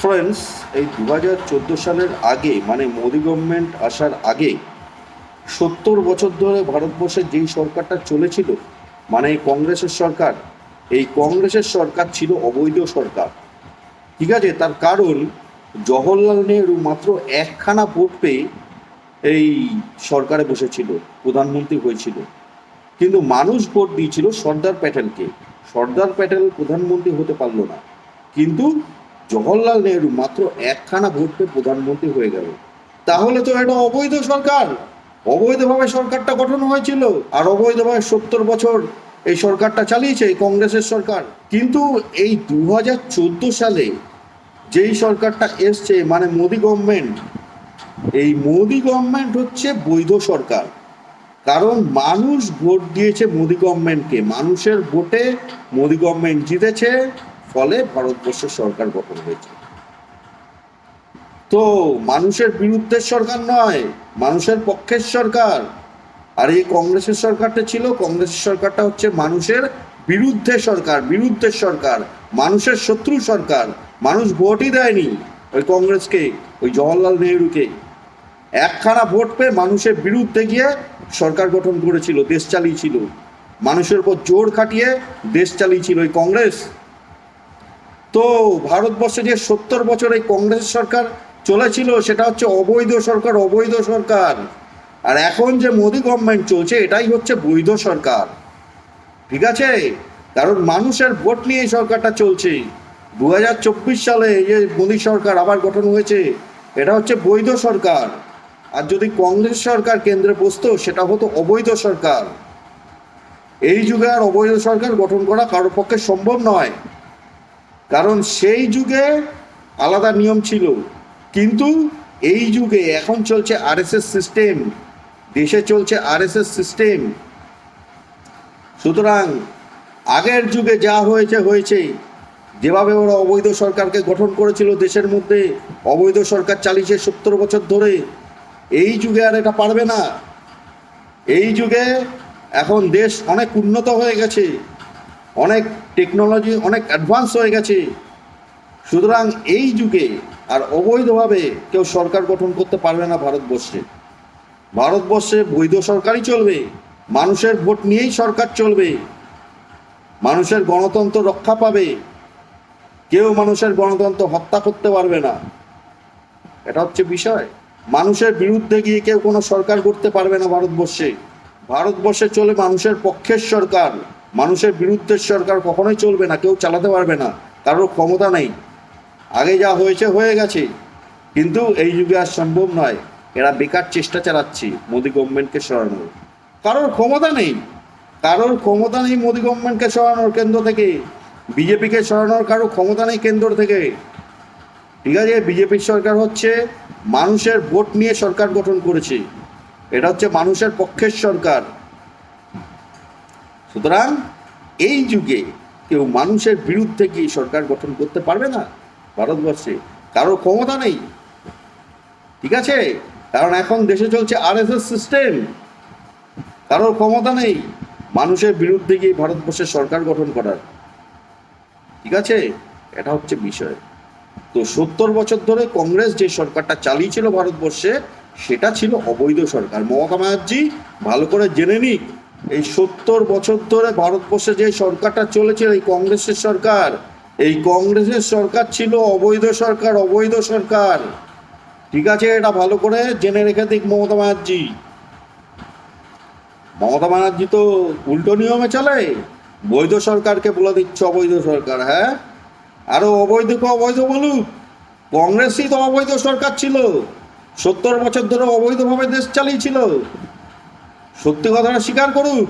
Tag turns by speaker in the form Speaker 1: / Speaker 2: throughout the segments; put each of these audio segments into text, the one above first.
Speaker 1: Friends এই দু হাজার চোদ্দ সালের আগে মানে মোদি গভর্নমেন্ট আসার আগে সত্তর বছর ধরে ভারতবর্ষের যেই সরকারটা চলেছিল মানে কংগ্রেসের সরকার, এই কংগ্রেসের সরকার ছিল অবৈধ সরকার। ঠিক আছে? তার কারণ, জওহরলাল নেহরু মাত্র একখানা ভোট পেয়ে এই সরকারে বসেছিল, প্রধানমন্ত্রী হয়েছিল। কিন্তু মানুষ ভোট দিয়েছিল সর্দার প্যাটেলকে। সর্দার প্যাটেল প্রধানমন্ত্রী হতে পারল না। কিন্তু জওহরলাল নেহরু মাত্র একখানা ভোট পেয়ে প্রধানমন্ত্রী হয়ে গেল। তাহলে তো এটা অবৈধ সরকার। অবৈধভাবে সরকারটা গঠন হয়েছিল আর অবৈধভাবে সত্তর বছর এই সরকারটা চালিয়েছে এই কংগ্রেসের সরকার। কিন্তু এই দু হাজার চোদ্দ সালে যেই সরকারটা এসছে মানে মোদি গভর্নমেন্ট এই মোদি গভর্নমেন্ট হচ্ছে বৈধ সরকার। কারণ মানুষ ভোট দিয়েছে মোদি গভর্নমেন্টকে মানুষের ভোটে মোদি গভর্নমেন্ট জিতেছে। ফলে ভারতবর্ষের সরকার গঠন হয়েছে। তো মানুষের বিরুদ্ধের সরকার নয়, মানুষের পক্ষের সরকার। আর এই কংগ্রেসের সরকারটা ছিল, কংগ্রেসের সরকারটা হচ্ছে মানুষের বিরুদ্ধে সরকার, বিরুদ্ধের সরকার, মানুষের শত্রু সরকার। মানুষ ভোটই দেয়নি ওই কংগ্রেসকে, ওই জওয়াহরলাল নেহরুকে। একখানা ভোট পেয়ে মানুষের বিরুদ্ধে গিয়ে সরকার গঠন করেছিল, দেশ চালিয়েছিল। মানুষের উপর জোর খাটিয়ে দেশ চালিয়েছিল ওই কংগ্রেস। তো ভারতবর্ষে যে সত্তর বছর এই কংগ্রেস সরকার চলেছিল, সেটা হচ্ছে অবৈধ সরকার অবৈধ সরকার। আর এখন যে মোদি গভর্নমেন্ট চলছে, এটাই হচ্ছে বৈধ সরকার। ঠিক আছে? কারণ মানুষের ভোট নিয়ে এই সরকারটা চলছে। দু হাজার চব্বিশ সালে যে মোদী সরকার আবার গঠন হয়েছে, এটা হচ্ছে বৈধ সরকার। আর যদি কংগ্রেস সরকার কেন্দ্রে বসতো, সেটা হতো অবৈধ সরকার। এই যুগে আর অবৈধ সরকার গঠন করা কারোর পক্ষে সম্ভব নয়। কারণ সেই যুগে আলাদা নিয়ম ছিল। কিন্তু এই যুগে এখন চলছে আরএসএস সিস্টেম দেশে চলছে আরএসএস সিস্টেম সুতরাং আগের যুগে যা হয়েছে হয়েছে। যেভাবে ওরা অবৈধ সরকারকে গঠন করেছিল দেশের মধ্যে, অবৈধ সরকার চালিয়েছে সত্তর বছর ধরে, এই যুগে আর এটা পারবে না। এই যুগে এখন দেশ অনেক উন্নত হয়ে গেছে। অনেক টেকনোলজি অনেক অ্যাডভান্স হয়ে গেছে। সুতরাং এই যুগে আর অবৈধভাবে কেউ সরকার গঠন করতে পারবে না ভারতবর্ষে। ভারতবর্ষে বৈধ সরকারই চলবে, মানুষের ভোট নিয়েই সরকার চলবে। মানুষের গণতন্ত্র রক্ষা পাবে, কেউ মানুষের গণতন্ত্র হত্যা করতে পারবে না। এটা হচ্ছে বিষয়। মানুষের বিরুদ্ধে গিয়ে কেউ কোনো সরকার করতে পারবে না ভারতবর্ষে। ভারতবর্ষে চলে মানুষের পক্ষের সরকার। মানুষের বিরুদ্ধে সরকার কখনোই চলবে না, কেউ চালাতে পারবে না, কারোর ক্ষমতা নেই। আগে যা হয়েছে, হয়ে গেছে। কিন্তু এই যুগে আর সম্ভব নয়। এরা বেকার চেষ্টা চালাচ্ছে মোদী গভর্নমেন্টকে সরানোর। কারোর ক্ষমতা নেই। কারোর ক্ষমতা নেই মোদী গভর্নমেন্টকে সরানোর কেন্দ্র থেকে। বিজেপিকে সরানোর কারও ক্ষমতা নেই কেন্দ্র থেকে। ঠিক আছে, বিজেপির সরকার হচ্ছে মানুষের ভোট নিয়ে সরকার গঠন করেছে। এটা হচ্ছে মানুষের পক্ষের সরকার। সুতরাং এই যুগে কেউ মানুষের বিরুদ্ধে কি সরকার গঠন করতে পারবে না ভারতবর্ষে। কারোর ক্ষমতা নেই। ঠিক আছে? কারণ এখন দেশে চলছে আরএসএস সিস্টেম। কারোর ক্ষমতা নেই। মানুষের বিরুদ্ধে গিয়ে ভারতবর্ষের সরকার গঠন করার। ঠিক আছে? এটা হচ্ছে বিষয়। তো সত্তর বছর ধরে কংগ্রেস যে সরকারটা চালিয়েছিল ভারতবর্ষে, সেটা ছিল অবৈধ সরকার। মমতা ব্যানার্জি ভালো করে জেনে নিক। এই সত্তর বছর ধরে ভারতবর্ষে যে সরকারটা চলেছিল এই কংগ্রেসের সরকার। এই কংগ্রেসের সরকার ছিল অবৈধ সরকার অবৈধ সরকার। ঠিক আছে, এটা ভালো করে জেনে রেখে দিক মমতা ব্যানার্জি। মমতা ব্যানার্জি তো উল্টো নিয়মে চলে। বৈধ সরকারকে বলে দিচ্ছে অবৈধ সরকার হ্যাঁ? আরও অবৈধকে অবৈধ বলুক। কংগ্রেসই তো অবৈধ সরকার ছিল। সত্তর বছর ধরে অবৈধভাবে দেশ চালিয়েছিল। সত্যি কথাটা স্বীকার করুক।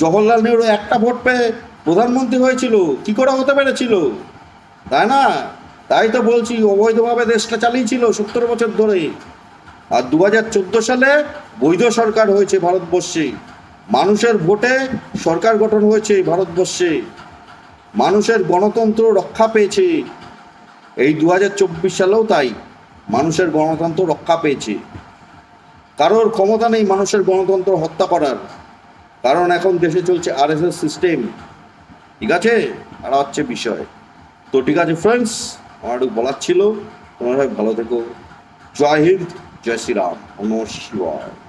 Speaker 1: জওহরলাল নেহরু একটা ভোট পেয়ে প্রধানমন্ত্রী হয়েছিল, কি করে হতে পেরেছিল? তাই না? তাই তো বলছি, অবৈধভাবে দেশটা চালিয়েছিল সত্তর বছর ধরে। আর দু হাজার চোদ্দ সালে বৈধ সরকার হয়েছে ভারতবর্ষে। মানুষের ভোটে সরকার গঠন হয়েছে ভারতবর্ষে। মানুষের গণতন্ত্র রক্ষা পেয়েছে। এই দু হাজার চব্বিশ সালেও তাই, মানুষের গণতন্ত্র রক্ষা পেয়েছে। কারোর ক্ষমতা নেই মানুষের গণতন্ত্র হত্যা করার। কারণ এখন দেশে চলছে আর এস সিস্টেম ঠিক আছে? আর হচ্ছে বিষয়। তো ঠিক আছে ফ্রেন্ডস আমার একটু বলার ছিল। তোমরা ভালো থেকো। জয় হিন্দ, জয় শ্রীরাম। নম শিবায়।